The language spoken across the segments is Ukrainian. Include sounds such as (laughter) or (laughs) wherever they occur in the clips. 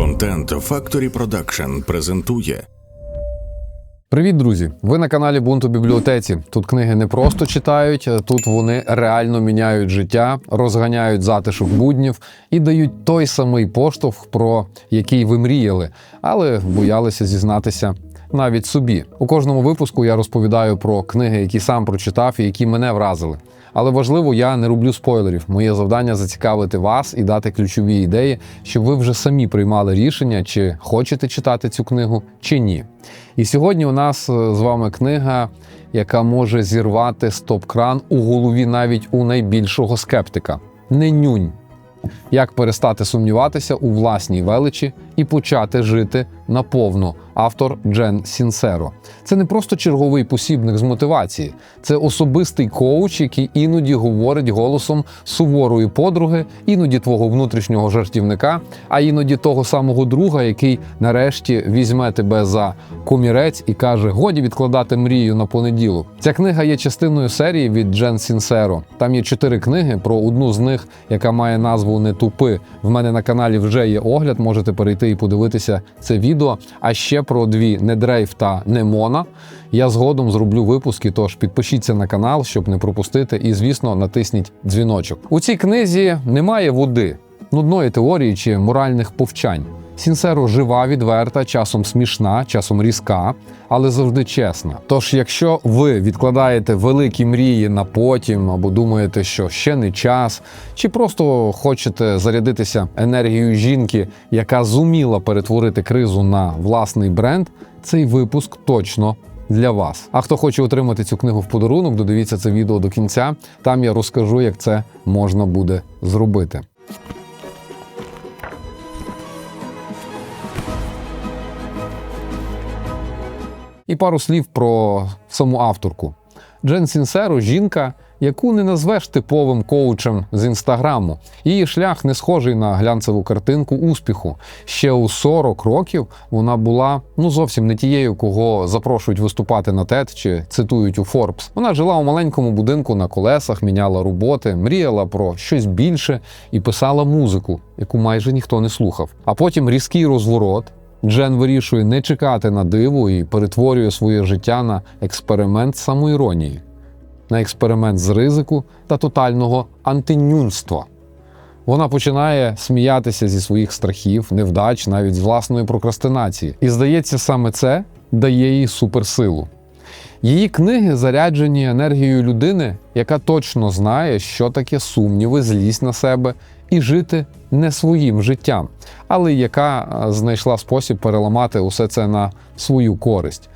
Контент Factory Production презентує Привіт, друзі! Ви на каналі Бунту бібліотеці. Тут книги не просто читають, тут вони реально міняють життя, розганяють затишок буднів і дають той самий поштовх, про який ви мріяли, але боялися зізнатися навіть собі. У кожному випуску я розповідаю про книги, які сам прочитав і які мене вразили. Але важливо, я не роблю спойлерів. Моє завдання зацікавити вас і дати ключові ідеї, щоб ви вже самі приймали рішення, чи хочете читати цю книгу, чи ні. І сьогодні у нас е, з вами книга, яка може зірвати стоп-кран у голові навіть у найбільшого скептика. Не нюнь. Як перестати сумніватися у власній величі і почати жити наповну. Автор Джен Сінсеро. Це не просто черговий посібник з мотивації, це особистий коуч, який іноді говорить голосом суворої подруги, іноді твого внутрішнього жартівника, а іноді того самого друга, який нарешті візьме тебе за комірець і каже: Годі відкладати мрію на понеділок. Ця книга є частиною серії від Джен Сінсеро. Там є чотири книги. Про одну з них, яка має назву Не тупи. В мене на каналі вже є огляд. Можете перейти і подивитися це відео. А ще про дві не дрейф та не мона. Я згодом зроблю випуски, тож підпишіться на канал, щоб не пропустити. І, звісно, натисніть дзвіночок. У цій книзі немає води, нудної теорії чи моральних повчань. Сінсеро жива, відверта, часом смішна, часом різка, але завжди чесна. Тож, якщо ви відкладаєте великі мрії на потім, або думаєте, що ще не час, чи просто хочете зарядитися енергією жінки, яка зуміла перетворити кризу на власний бренд, цей випуск точно. Для вас. А хто хоче отримати цю книгу в подарунок, додивіться це відео до кінця. Там я розкажу, як це можна буде зробити. І пару слів про саму авторку. Джен Сінсеро жінка, яку не назвеш типовим коучем з інстаграму. Її шлях не схожий на глянцеву картинку успіху. Ще у 40 років вона була ну зовсім не тією, кого запрошують виступати на TED чи цитують у Forbes. Вона жила у маленькому будинку на колесах, міняла роботи, мріяла про щось більше і писала музику, яку майже ніхто не слухав. А потім різкий розворот. Джен вирішує не чекати на диву і перетворює своє життя на експеримент самоіронії, на експеримент з ризику та тотального антинюнства. Вона починає сміятися зі своїх страхів, невдач, навіть з власної прокрастинації. І здається, саме це дає їй суперсилу. Її книги заряджені енергією людини, яка точно знає, що таке сумніви, злість на себе і жити не своїм життям, але яка знайшла спосіб переламати усе це на свою користь.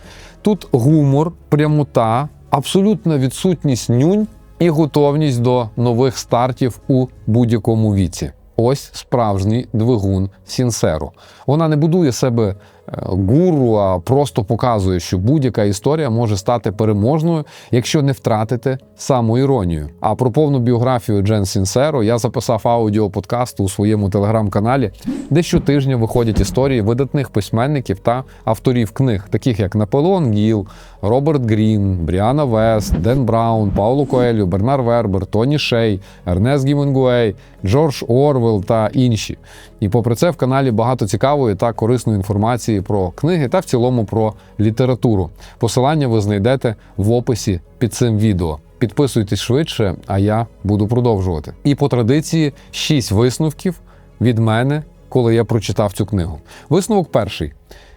Тут гумор, прямота, абсолютна відсутність нюнь і готовність до нових стартів у будь-якому віці. Ось справжній двигун Сінсеру. Вона не будує себе гуру, а просто показує, що будь-яка історія може стати переможною, якщо не втратити самоіронію. А про повну біографію Джен Сінсеро я записав аудіоподкаст у своєму телеграм-каналі, де щотижня виходять історії видатних письменників та авторів книг, таких як Наполеон Гіл, Роберт Грін, Бріана Вест, Ден Браун, Пауло Коелю, Бернар Вербер, Тоні Шей, Ернест Гімінгуей, Джордж Орвел та інші. І попри це в каналі багато цікавої та корисної інформації про книги та в цілому про літературу. Посилання ви знайдете в описі під цим відео. Підписуйтесь швидше, а я буду продовжувати. І по традиції шість висновків від мене, коли я прочитав цю книгу. Висновок перший: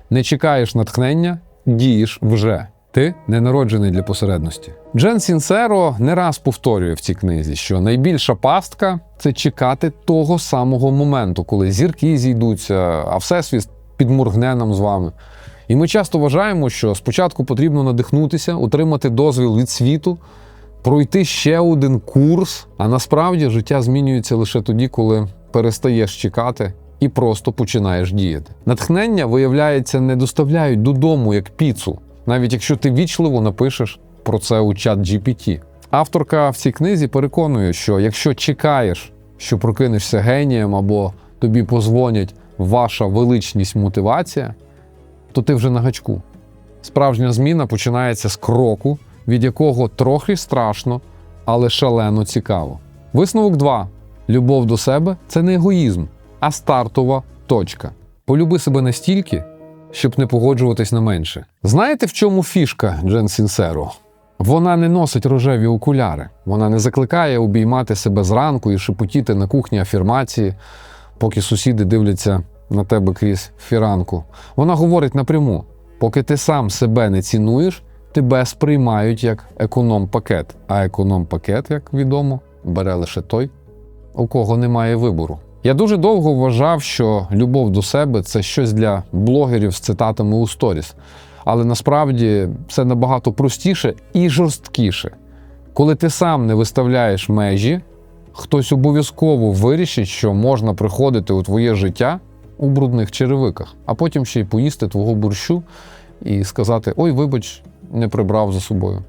не чекаєш натхнення, дієш вже. Ти не народжений для посередності. Джен Сінсеро не раз повторює в цій книзі, що найбільша пастка це чекати того самого моменту, коли зірки зійдуться, а всесвіт підморгне нам з вами. І ми часто вважаємо, що спочатку потрібно надихнутися, отримати дозвіл від світу, пройти ще один курс. А насправді життя змінюється лише тоді, коли перестаєш чекати і просто починаєш діяти. Натхнення, виявляється, не доставляють додому як піцу, навіть якщо ти вічливо напишеш про це у чат GPT. Авторка в цій книзі переконує, що якщо чекаєш, що прокинешся генієм або тобі позвонять ваша величність мотивація, то ти вже на гачку. Справжня зміна починається з кроку, від якого трохи страшно, але шалено цікаво. Висновок 2. Любов до себе це не егоїзм, а стартова точка. Полюби себе настільки, щоб не погоджуватись на менше. Знаєте, в чому фішка Джен Сінсеро? Вона не носить рожеві окуляри, вона не закликає обіймати себе зранку і шепотіти на кухні афірмації, поки сусіди дивляться на тебе крізь фіранку. Вона говорить напряму: поки ти сам себе не цінуєш, тебе сприймають як економ-пакет. А економ-пакет, як відомо, бере лише той, у кого немає вибору. Я дуже довго вважав, що любов до себе це щось для блогерів з цитатами у сторіс. Але насправді це набагато простіше і жорсткіше. Коли ти сам не виставляєш межі, хтось обов'язково вирішить, що можна приходити у твоє життя у брудних черевиках, а потім ще й поїсти твого борщу і сказати: Ой, вибач, не прибрав за собою.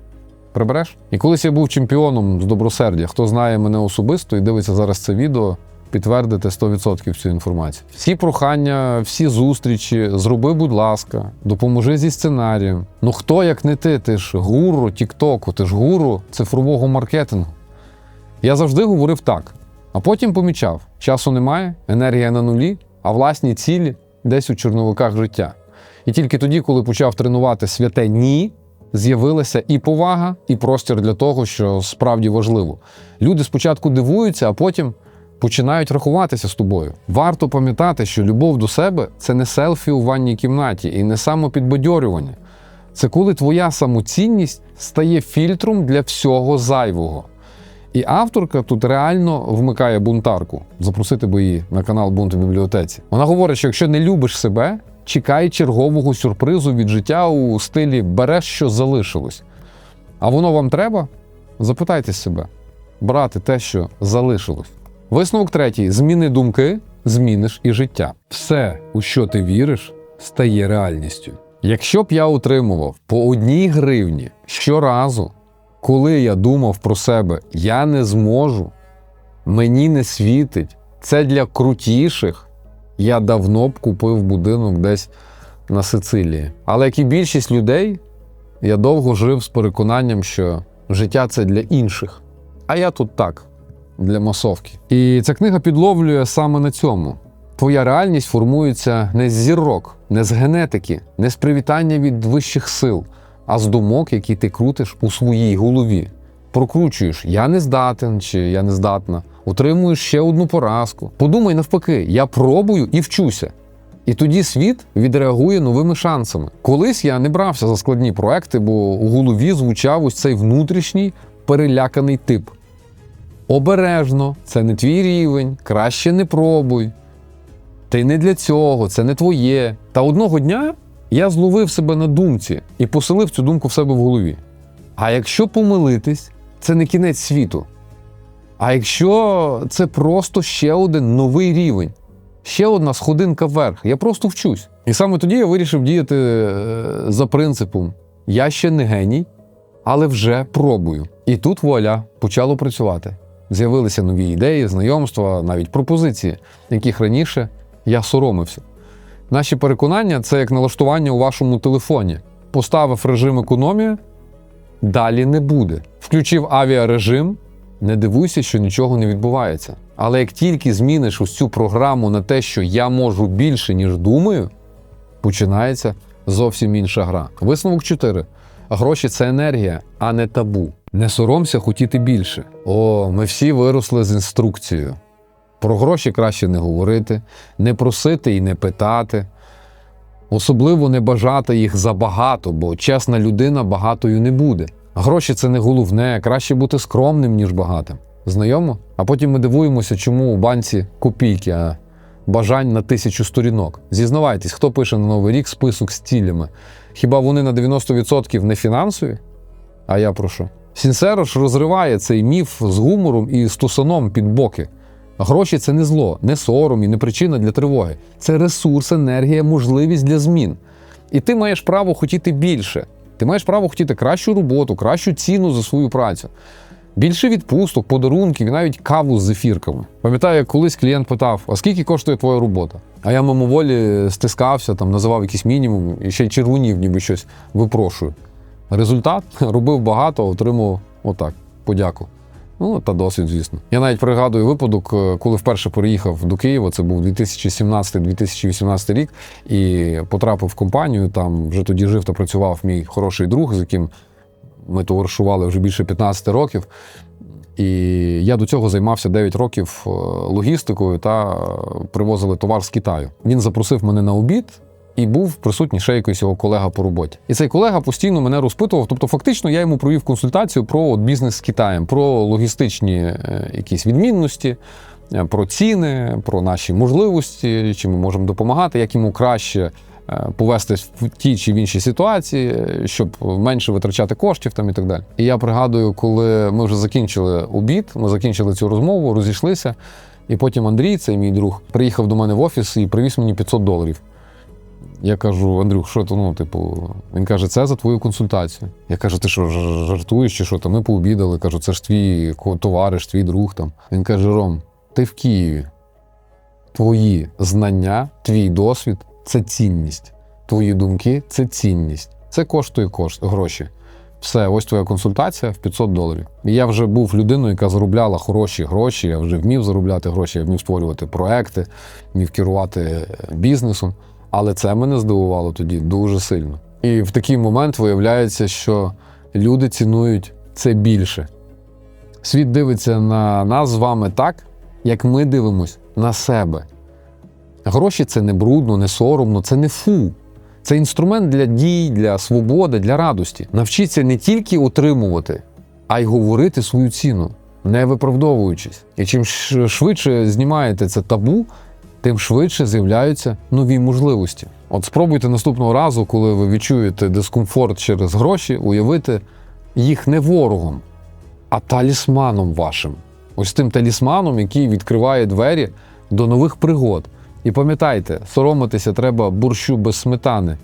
Прибереш? І колись я був чемпіоном з добросердя. Хто знає мене особисто і дивиться зараз це відео, підтвердити 100% цю інформацію. Всі прохання, всі зустрічі, зроби, будь ласка, допоможи зі сценарієм. Ну хто як не ти? Ти ж гуру Тіктоку, ти ж гуру цифрового маркетингу. Я завжди говорив так, а потім помічав: часу немає, енергія на нулі, а власні цілі десь у чорновиках життя. І тільки тоді, коли почав тренувати святе ні, з'явилася і повага, і простір для того, що справді важливо. Люди спочатку дивуються, а потім починають рахуватися з тобою. Варто пам'ятати, що любов до себе це не селфі у ванній кімнаті і не самопідбадьорювання. Це коли твоя самоцінність стає фільтром для всього зайвого. І авторка тут реально вмикає бунтарку. Запросити би її на канал Бунт у бібліотеці. Вона говорить, що якщо не любиш себе, чекай чергового сюрпризу від життя у стилі береш, що залишилось. А воно вам треба? Запитайте себе, брати те, що залишилось. Висновок третій: зміни думки, зміниш і життя. Все, у що ти віриш, стає реальністю. Якщо б я отримував по одній гривні щоразу, коли я думав про себе, я не зможу, мені не світить, це для крутіших, я давно б купив будинок десь на Сицилії. Але як і більшість людей, я довго жив з переконанням, що життя це для інших. А я тут так, для масовки. І ця книга підловлює саме на цьому. Твоя реальність формується не з зірок, не з генетики, не з привітання від вищих сил, а з думок, які ти крутиш у своїй голові. Прокручуєш я не здатен чи я не здатна, отримуєш ще одну поразку. Подумай навпаки, я пробую і вчуся. І тоді світ відреагує новими шансами. Колись я не брався за складні проекти, бо у голові звучав ось цей внутрішній переляканий тип. Обережно, це не твій рівень, краще не пробуй. Ти не для цього, це не твоє. Та одного дня я зловив себе на думці і поселив цю думку в себе в голові. А якщо помилитись, це не кінець світу. А якщо це просто ще один новий рівень, ще одна сходинка вверх, я просто вчусь. І саме тоді я вирішив діяти е, за принципом: я ще не геній, але вже пробую. І тут вуаля почало працювати. З'явилися нові ідеї, знайомства, навіть пропозиції, яких раніше я соромився. Наші переконання це як налаштування у вашому телефоні. Поставив режим економія, далі не буде. Включив авіарежим, не дивуйся, що нічого не відбувається. Але як тільки зміниш цю програму на те, що я можу більше, ніж думаю, починається зовсім інша гра. Висновок 4. Гроші це енергія, а не табу. Не соромся хотіти більше. О, ми всі виросли з інструкцією. Про гроші краще не говорити, не просити і не питати. Особливо не бажати їх забагато, бо чесна людина багатою не буде. Гроші це не головне, краще бути скромним, ніж багатим. Знайомо? А потім ми дивуємося, чому у банці копійки, а бажань на тисячу сторінок. Зізнавайтесь, хто пише на Новий рік список з цілями? Хіба вони на 90% не фінансові? А я про що? Сінсеро ж розриває цей міф з гумором і стусаном під боки. Гроші це не зло, не сором і не причина для тривоги. Це ресурс, енергія, можливість для змін. І ти маєш право хотіти більше. Ти маєш право хотіти кращу роботу, кращу ціну за свою працю. Більше відпусток, подарунків і навіть каву з зефірками. Пам'ятаю, як колись клієнт питав: а скільки коштує твоя робота? А я мимоволі стискався, там називав якийсь мінімум і ще й червонів, ніби щось випрошую. Результат (laughs) робив багато, отримав отак, подяку. Ну, та досвід, звісно. Я навіть пригадую випадок, е, коли вперше переїхав до Києва, це був 2017-2018 рік, і потрапив в компанію. Там вже тоді жив та працював мій хороший друг, з яким ми товаришували вже більше 15 років. І я до цього займався 9 років е, логістикою та е, привозили товар з Китаю. Він запросив мене на обід. І був присутній ще якийсь його колега по роботі. І цей колега постійно мене розпитував. Тобто, фактично, я йому провів консультацію про от бізнес з Китаєм, про логістичні е, якісь відмінності, е, про ціни, про наші можливості, чи ми можемо допомагати, як йому краще е, повестись в тій чи в іншій ситуації, щоб менше витрачати коштів там і так далі. І я пригадую, коли ми вже закінчили обід, ми закінчили цю розмову, розійшлися. І потім Андрій, цей мій друг, приїхав до мене в офіс і привіз мені 500 доларів. Я кажу, Андрюх, що то, ну, типу, він каже, це за твою консультацію. Я кажу, ти що, жартуєш чи що там? Ми пообідали. Кажу, це ж твій товариш, твій друг там. Він каже: Ром, ти в Києві. Твої знання, твій досвід це цінність. Твої думки це цінність. Це коштує кошт, гроші. Все, ось твоя консультація в 500 доларів. І я вже був людиною, яка заробляла хороші гроші. Я вже вмів заробляти гроші, я вмів створювати проекти, вмів керувати е, бізнесом. Але це мене здивувало тоді дуже сильно. І в такий момент виявляється, що люди цінують це більше. Світ дивиться на нас з вами так, як ми дивимось на себе. Гроші це не брудно, не соромно, це не фу. Це інструмент для дій, для свободи, для радості. Навчіться не тільки утримувати, а й говорити свою ціну, не виправдовуючись. І чим швидше знімаєте це табу, тим швидше з'являються нові можливості. От спробуйте наступного разу, коли ви відчуєте дискомфорт через гроші, уявити їх не ворогом, а талісманом вашим. Ось тим талісманом, який відкриває двері до нових пригод. І пам'ятайте, соромитися треба борщу без сметани,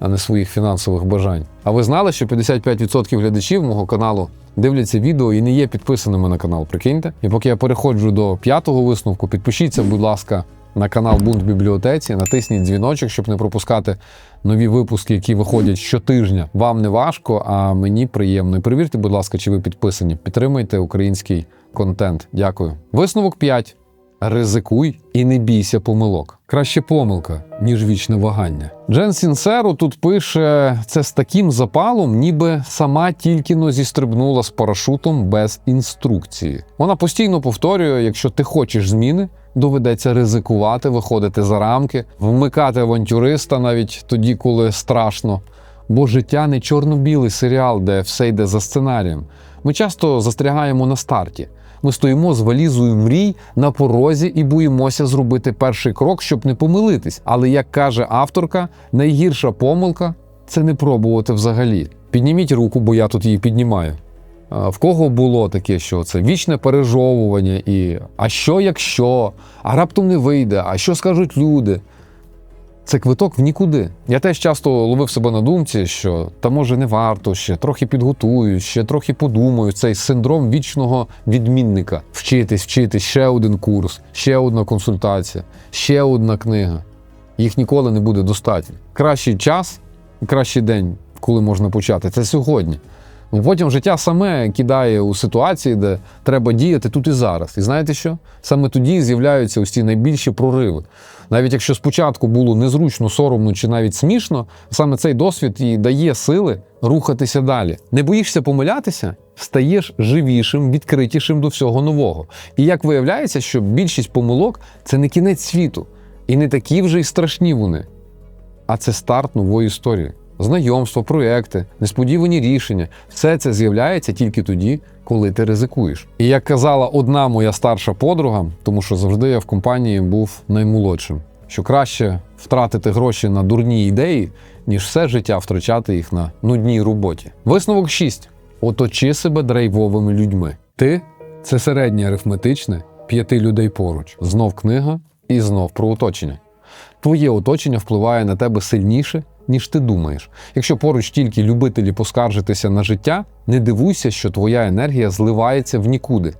а не своїх фінансових бажань. А ви знали, що 55% глядачів мого каналу дивляться відео і не є підписаними на канал, прикиньте. І поки я переходжу до п'ятого висновку, підпишіться, будь ласка, на канал Бунт бібліотеці, натисніть дзвіночок, щоб не пропускати нові випуски, які виходять щотижня. Вам не важко, а мені приємно. І перевірте, будь ласка, чи ви підписані. Підтримуйте український контент. Дякую. Висновок 5. Ризикуй і не бійся помилок. Краще помилка, ніж вічне вагання. Джен Сінсеру тут пише це з таким запалом, ніби сама тільки но зістрибнула з парашутом без інструкції. Вона постійно повторює: якщо ти хочеш зміни, доведеться ризикувати, виходити за рамки, вмикати авантюриста навіть тоді, коли страшно. Бо життя не чорно-білий серіал, де все йде за сценарієм. Ми часто застрягаємо на старті. Ми стоїмо з валізою мрій на порозі і боїмося зробити перший крок, щоб не помилитись. Але як каже авторка, найгірша помилка це не пробувати взагалі. Підніміть руку, бо я тут її піднімаю. В кого було таке, що це вічне пережовування і а що якщо, а раптом не вийде, а що скажуть люди? Це квиток в нікуди. Я теж часто ловив себе на думці, що та може не варто ще трохи підготую, ще трохи подумаю. Цей синдром вічного відмінника. Вчитись, вчитись, ще один курс, ще одна консультація, ще одна книга. Їх ніколи не буде достатньо. Кращий час, кращий день, коли можна почати, це сьогодні. Потім життя саме кидає у ситуації, де треба діяти тут і зараз. І знаєте що? Саме тоді з'являються ці найбільші прориви. Навіть якщо спочатку було незручно, соромно чи навіть смішно, саме цей досвід і дає сили рухатися далі. Не боїшся помилятися, стаєш живішим, відкритішим до всього нового. І як виявляється, що більшість помилок це не кінець світу, і не такі вже й страшні вони, а це старт нової історії. Знайомства, проекти, несподівані рішення все це з'являється тільки тоді, коли ти ризикуєш. І як казала одна моя старша подруга, тому що завжди я в компанії був наймолодшим, що краще втратити гроші на дурні ідеї, ніж все життя втрачати їх на нудній роботі. Висновок 6. Оточи себе драйвовими людьми. Ти це середнє арифметичне п'яти людей поруч. Знов книга і знов про оточення. Твоє оточення впливає на тебе сильніше, ніж ти думаєш. Якщо поруч тільки любителі поскаржитися на життя, не дивуйся, що твоя енергія зливається в нікуди.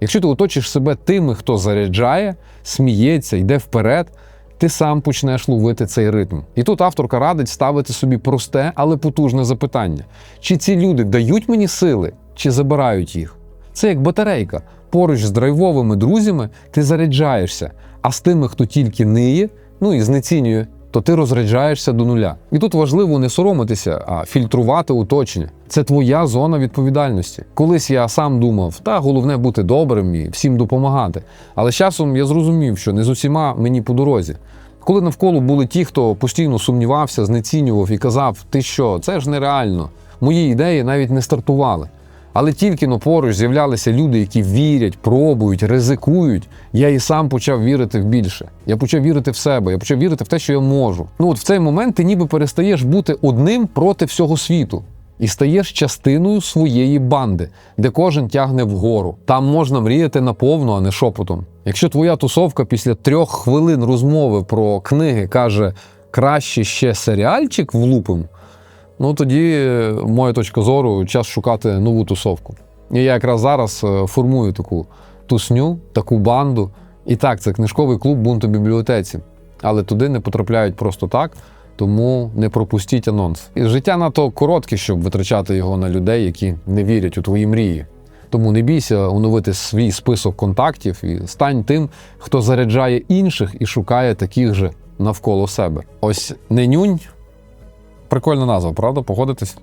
Якщо ти оточиш себе тими, хто заряджає, сміється, йде вперед, ти сам почнеш ловити цей ритм. І тут авторка радить ставити собі просте, але потужне запитання: чи ці люди дають мені сили, чи забирають їх? Це як батарейка. Поруч з драйвовими друзями ти заряджаєшся, а з тими, хто тільки ниє, ну і знецінює, то ти розряджаєшся до нуля. І тут важливо не соромитися, а фільтрувати оточення. Це твоя зона відповідальності. Колись я сам думав, та головне бути добрим і всім допомагати. Але з часом я зрозумів, що не з усіма мені по дорозі. Коли навколо були ті, хто постійно сумнівався, знецінював і казав, ти що, це ж нереально. Мої ідеї навіть не стартували. Але тільки но поруч з'являлися люди, які вірять, пробують, ризикують. Я і сам почав вірити в більше. Я почав вірити в себе, я почав вірити в те, що я можу. Ну от в цей момент ти ніби перестаєш бути одним проти всього світу. І стаєш частиною своєї банди, де кожен тягне вгору. Там можна мріяти наповну, а не шепотом. Якщо твоя тусовка після трьох хвилин розмови про книги каже краще ще серіальчик влупим, ну тоді, моя точка зору, час шукати нову тусовку. І я якраз зараз е, формую таку тусню, таку банду. І так, це книжковий клуб бунт у бібліотеці. Але туди не потрапляють просто так, тому не пропустіть анонс. І життя надто коротке, щоб витрачати його на людей, які не вірять у твої мрії. Тому не бійся оновити свій список контактів і стань тим, хто заряджає інших і шукає таких же навколо себе. Ось Ненюнь Прикольна назва, правда? Погодитесь?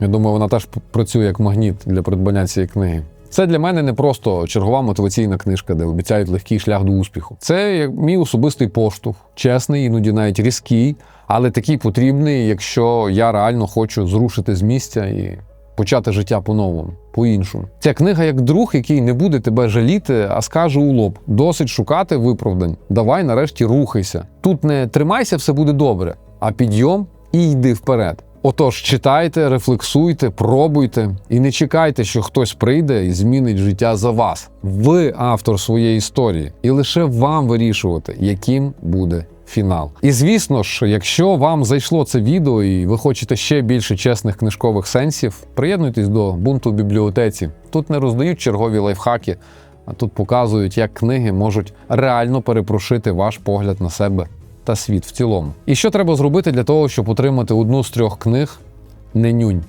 Я думаю, вона теж працює як магніт для придбання цієї книги. Це для мене не просто чергова мотиваційна книжка, де обіцяють легкий шлях до успіху. Це мій особистий поштовх, чесний, іноді навіть різкий, але такий потрібний, якщо я реально хочу зрушити з місця і почати життя по-новому, по-іншому. Ця книга як друг, який не буде тебе жаліти, а скаже у лоб: досить шукати виправдань. Давай нарешті рухайся. Тут не тримайся, все буде добре, а підйом і йди вперед. Отож, читайте, рефлексуйте, пробуйте і не чекайте, що хтось прийде і змінить життя за вас. Ви автор своєї історії, і лише вам вирішувати, яким буде фінал. І звісно ж, якщо вам зайшло це відео і ви хочете ще більше чесних книжкових сенсів, приєднуйтесь до бунту в бібліотеці. Тут не роздають чергові лайфхаки, а тут показують, як книги можуть реально перепрошити ваш погляд на себе та світ в цілому. І що треба зробити для того, щоб отримати одну з трьох книг не нюнь?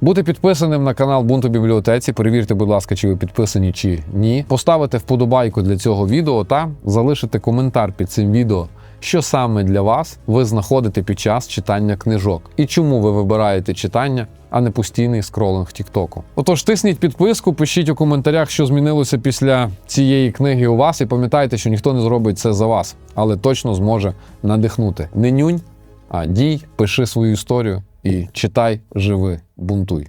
Бути підписаним на канал Бунту бібліотеці. Перевірте, будь ласка, чи ви підписані чи ні. Поставити вподобайку для цього відео та залишити коментар під цим відео, що саме для вас ви знаходите під час читання книжок і чому ви вибираєте читання, а не постійний скролинг Тіктоку. Отож, тисніть підписку, пишіть у коментарях, що змінилося після цієї книги у вас, і пам'ятайте, що ніхто не зробить це за вас, але точно зможе надихнути. Не нюнь, а дій, пиши свою історію і читай, живи, бунтуй.